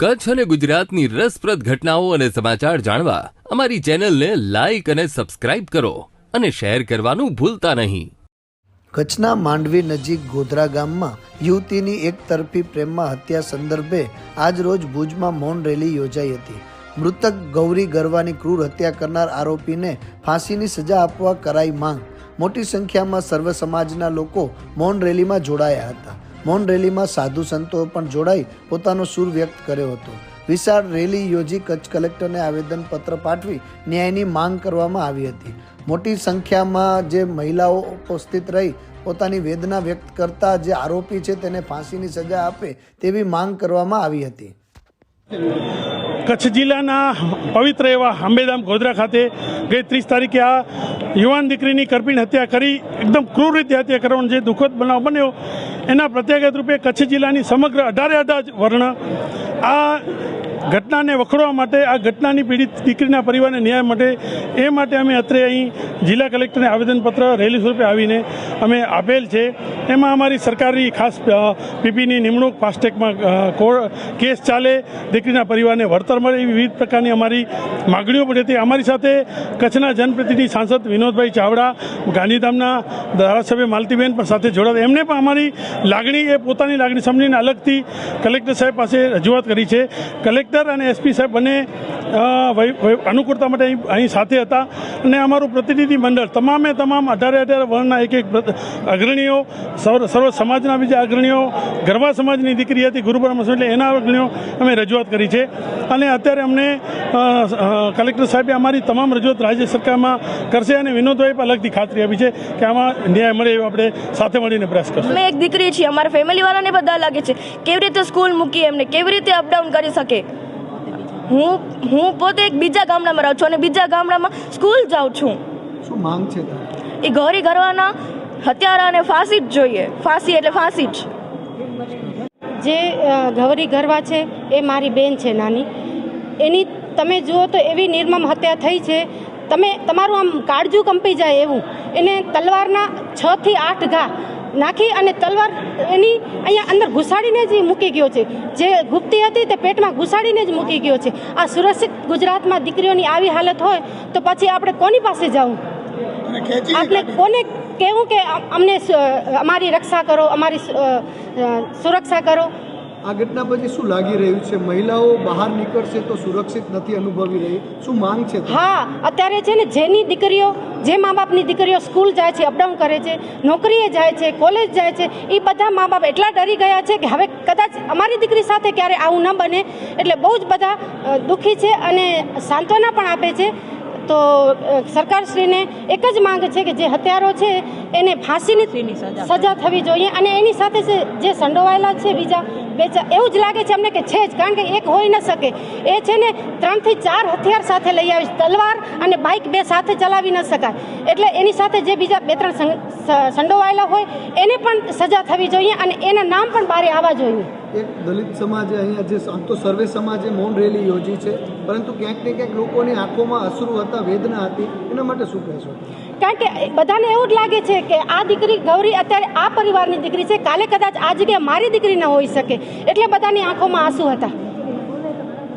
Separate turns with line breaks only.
કચ્છ અને ગુજરાતની રસપ્રદ ઘટનાઓ અને સમાચાર જાણવા અમારી ચેનલને લાઇક અને સબસ્ક્રાઇબ કરો અને શેર કરવાનું ભૂલતા નહીં.
કચ્છના માંડવી નજીક ગોધરા ગામમાં યુવતીની એક તરફી પ્રેમમાં હત્યા સંદર્ભે આજ રોજ ભુજમાં મૌન રેલી યોજાઈ હતી. મૃતક ગૌરી ગરવાની ક્રૂર હત્યા કરનાર આરોપીને ફાંસીની સજા આપવા કરાઈ માંગ. મોટી સંખ્યામાં સર્વ સમાજના લોકો મૌન રેલીમાં જોડાયા હતા. મૌન રેલીમાં સાધુ સંતો પણ જોડાઈ પોતાનો સૂર વ્યક્ત કર્યો હતો. વિશાળ રેલી યોજી કચ્છ કલેક્ટરને આવેદનપત્ર પાઠવી ન્યાયની માંગ કરવામાં આવી હતી. મોટી સંખ્યામાં જે મહિલાઓ ઉપસ્થિત રહી પોતાની વેદના વ્યક્ત કરતા જે આરોપી છે તેને ફાંસીની સજા આપે તેવી માંગ કરવામાં આવી હતી.
કચ્છ જિલ્લાના પવિત્ર એવા આંબેધામ ગોધરા ખાતે ગઈ ત્રીસ તારીખે આ યુવાન દીકરીની કરપીણ હત્યા કરી, એકદમ ક્રૂર રીતે હત્યા કરવાનો જે દુઃખદ બનાવ બન્યો, એના પ્રત્યાઘાત રૂપે કચ્છ જિલ્લાની સમગ્ર અઢારે અઢાર વર્ણ આ ઘટનાને વખોડવા માટે આ ઘટનાની પીડિત દીકરીના પરિવારને ન્યાય માટે એ માટે અમે અત્રે અહીં જિલ્લા કલેક્ટરને આવેદનપત્ર રેલી સ્વરૂપે આવીને અમે આપેલ છે. એમાં અમારી સરકારની ખાસ પીપીની નિમણૂક ફાસ્ટેગમાં કેસ ચાલે, દીકરીના પરિવારને વળતર મળે એવી વિવિધ પ્રકારની અમારી માગણીઓ પણ હતી. અમારી સાથે કચ્છના જનપ્રતિનિધિ સાંસદ વિનોદભાઈ ચાવડા, ગાંધીધામના ધારાસભ્ય માલતીબેન પણ સાથે જોડાતા એમને પણ અમારી લાગણી, એ પોતાની લાગણી સમજીને અલગથી કલેક્ટર સાહેબ પાસે રજૂઆત કરી છે. કલેક્ટર અને એસપી સાહેબ બંને અનુકૂળતા માટે અહીં સાથે હતા. અને અમારું પ્રતિનિધિ મંડળ, તમામે તમામ અઢારે અઢારે વર્ણના એક એક અગ્રણીઓ, સર્વ સમાજના બીજા અગ્રણીઓ, ગરબા સમાજની દીકરી હતી ગુરુપરમ એટલે એના અગ્રણીઓ અમે રજૂઆત કરી છે. અને અત્યારે અમને કલેક્ટર સાહેબે અમારી તમામ રજૂઆત રાજ્ય સરકારમાં કરશે અને વિનોદભાઈ અલગથી ખાતરી આપી છે કે આમાં ન્યાય મળે એવો આપણે સાથે મળીને પ્રયાસ કરશું.
એક દીકરી છીએ, અમારા ફેમિલી વાળાને બધા લાગે છે, કેવી રીતે સ્કૂલ મૂકી એમને, કેવી રીતે અપડાઉન કરી શકે? હું હું પોતે એક બીજા ગામડામાં રહું છું અને બીજા ગામડામાં સ્કૂલ જાઉં છું.
શું માંગ છે
એ ગૌરી ઘરવાના હત્યારાને ફાંસી જ જોઈએ. ફાંસી એટલે ફાંસી જ.
જે ગૌરી ગરવા છે એ મારી બેન છે નાની. એની તમે જુઓ તો એવી નિર્મમ હત્યા થઈ છે. તમે તમારું આમ કાળજું કંપી જાય એવું. એને તલવારના છ થી આઠ ઘા નાખી અને તલવાર એની અહીંયા અંદર ઘુસાડીને જ મૂકી ગયો છે. જે ગુપ્તી હતી તે પેટમાં ઘુસાડીને જ મૂકી ગયો છે. આ સુરક્ષિત ગુજરાતમાં દીકરીઓની આવી હાલત હોય તો પછી આપણે કોની પાસે જવું આપણે કોને કહેવું કે અમને અમારી રક્ષા કરો અમારી સુરક્ષા કરો?
આ ઘટના પછી શું લાગી રહ્યું છે? મહિલાઓ બહાર નીકળશે તો સુરક્ષિત નથી અનુભવી રહી. શું માંગ છે
હા, અત્યારે છે ને જેની દીકરીઓ, જે મા બાપની દીકરીઓ સ્કૂલ જાય છે, અપડાઉન કરે છે, નોકરીએ જાય છે, કોલેજ જાય છે એ બધા મા બાપ એટલા ડરી ગયા છે કે હવે કદાચ અમારી દીકરી સાથે ક્યારે આવું ન બને. એટલે બહુ જ બધા દુઃખી છે અને સાંત્વના પણ આપે છે તો સરકારશ્રીને એક જ માંગ છે કે જે હત્યારો છે એને ફાંસીની સજા થવી જોઈએ અને એની સાથે જે- જે સંડોવાયેલા છે બીજા બેચા એવું જ લાગે છે અમને કે છે જ કારણ કે એક હોઈ ન શકે. એ છે ને ત્રણથી ચાર હથિયાર સાથે લઈ આવી તલવાર અને બાઇક બે સાથે ચલાવી ન શકાય. એટલે એની સાથે જે બીજા બે ત્રણ સંડોવાયેલા હોય એને પણ સજા થવી જોઈએ અને એના નામ પણ બહાર આવવા જોઈએ.
એક દલિત સમાજે અહીંયા જે આમ તો સર્વે સમાજે મૌન રેલી યોજી છે. પરંતુ ક્યાંક ને ક્યાંક લોકોની આંખોમાં અશ્રુ હતા, વેદના હતી. એના માટે શું કહેશો?
કારણ કે બધાને એવું જ લાગે છે કે આ દીકરી ગૌરી અત્યારે આ પરિવારની દીકરી છે. કાલે કદાચ આ જગ્યાએ મારી દીકરી ન હોઈ શકે. એટલે બધાની આંખોમાં આંસુ હતા.